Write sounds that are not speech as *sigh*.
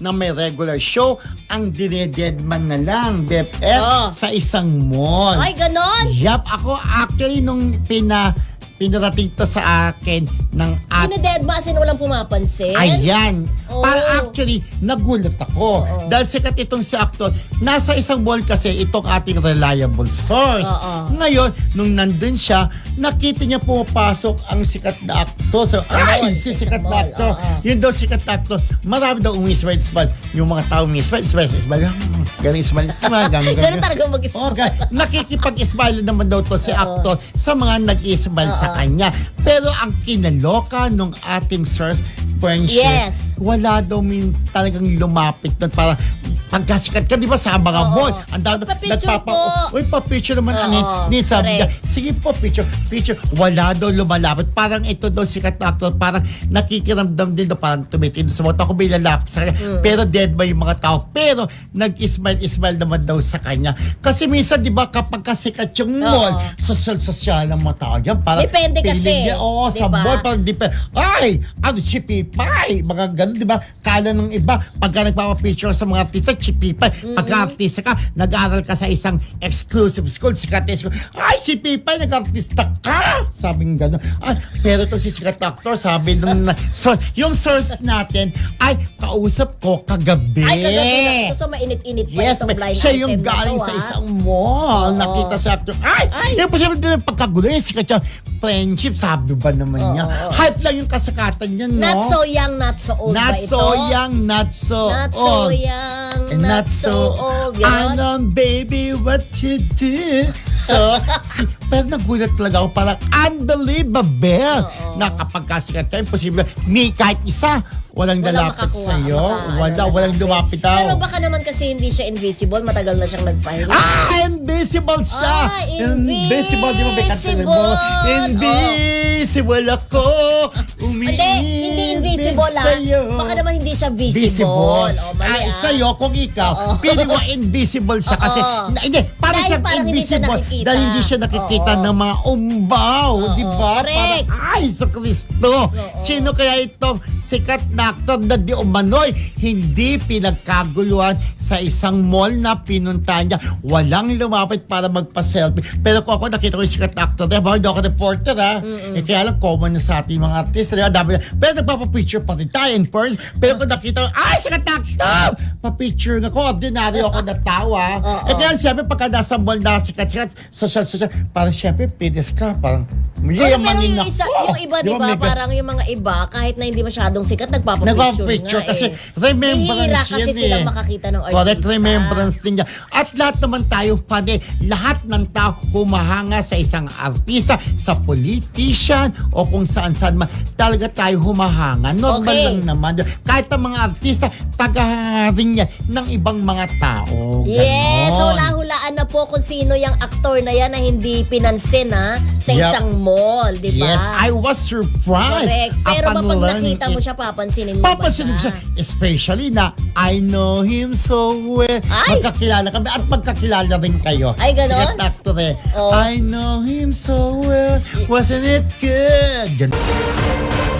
na may regular show, ang dinededman na lang, BFF, Oh. sa isang mall. Ay, ganon! Yap, ako actually nung pina pinarating to sa akin ng at Sino-dead ba? Sino walang pumapansin? Ayan. Oo. Para actually, nagulat ako. Oo. Dahil sikat itong si actor, nasa isang mall kasi itong ating reliable source. Oo. Ngayon, nung nandun siya, nakita niya pumapasok ang sikat na actor. So, Sa ay, mall, si sa sikat na actor. oo. Yun daw sikat na actor. Marami daw umismile, smile. Yung mga tao umismile, smile, smile. Hmm, Ganun, smile, smile. *laughs* Ganun, Ganun talaga mag-smile. Okay. Nakikipag-smile naman daw to si actor sa mga nag-smile sa Oo. kanya. Pero ang kinaloka nung ating source, friendship, Yes. Wala daw min talagang lumapit doon para pagkasikat ka, di ba, sa mga Oo. mall. Ang dami, Magpa-picture po. Uy, pa-picture naman ang Oo, ni Sabi niya, correct. sige po, picture, picture. Wala daw lumalapit. Parang ito daw sikat na actor, parang nakikiramdam din daw, parang tumitin sa mata ko may lalapit sa kanya. Hmm. Pero dead ba yung mga tao? Pero nag-smile-smile naman daw sa kanya. Kasi minsan, di ba, kapag kasikat yung Oo. mall, social-social ang mga tao yan. Parang Depende kasi, feeling niya, oo, di sa ba? mall, parang pa, ay, ano, si Pipay. Mga ganun, di ba? Kala ng iba, pagka nagpapapicture sa mga artista, si Pipay. Pagka artista ka, nag-aral ka sa isang exclusive school, sikat na school, ay, si Pipay, nag-artista ka! Sabi ng gano'n. Ay, pero to si sikat actor, sabi nung, so, yung source natin, ay, kausap ko kagabi. Ay, kagabi lang. So, mainit-init pa Yes, itong may, blind siya yung na galing sa ah. isang mall. Oo. Nakita sa actor. Ay! Ay! Yung posible din pagkagulo yun. Sikat siya. Friendship, sabi ba naman Oo, niya. Hype lang yung kasakatan niya, no? Not so young, not so old Not ba ito? so young, not so Not so old. young, And not, so, old. Ganon? Ano, baby, what you do? So, *laughs* si, pero nagulat talaga ako. Parang unbelievable Oo. na kapag kasikat ka, imposible. Ni kahit isa, walang Walang lalapit makakuha, sa'yo. maka- Wala, ano, walang lumapit daw. Pero baka naman kasi hindi siya invisible, matagal na siyang nagpahinga. Ah, invisible siya! Ah, invisible, di ba may kanta mo? invisible. Invisible ako! Umiibig Invisible ah. sa'yo. Baka naman hindi siya visible. Visible. O, mali Ay, ah. sa'yo, kung ikaw, Oo. pili mo *laughs* invisible siya kasi, Oo. na- hindi, para Dahil siyang parang hindi siya invisible nakikita. dahil hindi siya nakikita Oo. ng mga umbaw, Oo, di ba? correct. Parang, ay, sa Kristo! Sino kaya itong sikat na actor na di umano'y hindi pinagkaguluhan sa isang mall na pinuntahan niya. Walang lumapit para magpa-selfie. Pero kung ako nakita ko yung sikat na actor, di ba? Hindi ako reporter, ha? Eh, kaya lang, common na sa ating mga artista. Di ba? Dami na. Pero nagpapapicture pa rin tayo in person. Pero kung nakita ko, ay, sikat na actor! Pa-picture na ko. Ordinaryo ako na tawa. Oo. Eh, kaya siyempre, pagka nasa mall na sikat-sikat, social, social, parang siyempre, pinis ka. Parang, Pero yayamanin yung, na. isa, Oh, yung iba, di ba, parang yung mga iba, kahit na hindi masyadong sikat, nagpapapicture Nagpapapicture nga kasi eh. remembrance Bihira yan kasi eh. silang makakita ng artista. Correct, remembrance din niya. At lahat naman tayo, pande, lahat ng tao humahanga sa isang artista, sa politician, o kung saan-saan man, talaga tayo humahanga. Normal Okay. lang naman. Kahit ang mga artista, tagahanga rin yan ng ibang mga tao. Yes, so Ganon. hula-hulaan na po kung sino yung aktor na yan na hindi pinansin ha, sa Yep. isang mall, di ba? Yes, I was surprised. Correct. Pero ba upon pag learning nakita mo siya, papansinin mo Papansinin ba mo siya, especially na I know him so well. Ay! Magkakilala kami at magkakilala rin kayo. Ay, ganon? Sikat na actor eh. Oh. I know him so well. Wasn't it good? Ganon.